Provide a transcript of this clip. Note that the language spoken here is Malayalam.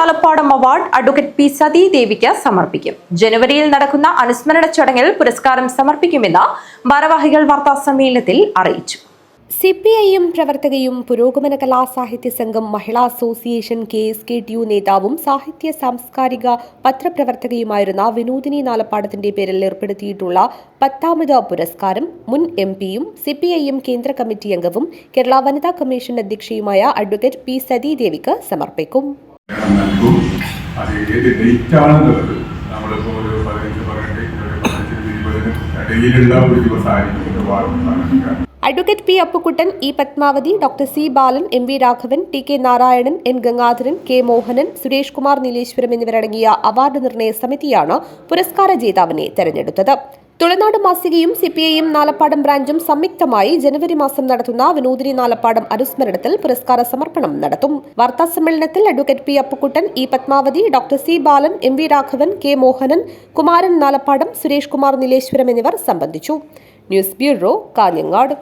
Nalappadam award advocate P Sathi ദേവിക്ക് സമർപ്പിക്കും. ജനുവരിയിൽ നടക്കുന്ന അനുസ്മരണ ചടങ്ങിൽ പുരസ്കാരം സമർപ്പിക്കുമെന്ന് ഭാരവാഹികൾ വാർത്താ സമ്മേളനത്തിൽ അറിയിച്ചു. സി പ്രവർത്തകയും പുരോഗമന കലാസാഹിത്യ സംഘം മഹിളാ association K S K T U നേതാവും സാഹിത്യ സാംസ്കാരിക പത്രപ്രവർത്തകയുമായിരുന്ന വിനോദിനി നാലപ്പാടത്തിന്റെ പേരിൽ ഏർപ്പെടുത്തിയിട്ടുള്ള പത്താമത് പുരസ്കാരം മുൻ എം പിയും സി കേന്ദ്ര കമ്മിറ്റി അംഗവും കേരള വനിതാ കമ്മീഷൻ അധ്യക്ഷയുമായ അഡ്വക്കേറ്റ് പി സതീദേവിക്ക് സമർപ്പിക്കും. നൽകും അത് ഏത് ഡേറ്റ് ആണെന്നുള്ളത് നമ്മളിപ്പോൾ ഒരു പതിനഞ്ച് പതിനെട്ട് പതിനഞ്ചിന് പതിനഞ്ച് ഇരുപതിന് ഇടയിലുള്ള ഒരു ദിവസമായിരിക്കും advocate P Appukuttan E Padmavathi doctor C Balan M V Raghavan T K Narayanan N Gangadharan K Mohanan Suresh Kumar Nileshwaram എന്നിവരടങ്ങിയ അവാർഡ് നിർണയ സമിതിയാണ് പുരസ്കാര ജേതാവിനെ തെരഞ്ഞെടുത്തത്. തുളനാട് മാസികയും സിപിഐയും നാലപ്പാടം ബ്രാഞ്ചും സംയുക്തമായി ജനുവരി മാസം നടത്തുന്ന വിനോദിനി നാലപ്പാടം അനുസ്മരണത്തിൽ പുരസ്കാര സമർപ്പണം നടത്തും. വാർത്താ സമ്മേളനത്തിൽ advocate P Appukuttan E Padmavathi doctor C Balan M V Raghavan K Mohanan Kumaran Nalappadam Suresh Kumar Nileshwaram എന്നിവർ സംബന്ധിച്ചു. News bureau Kanhangad.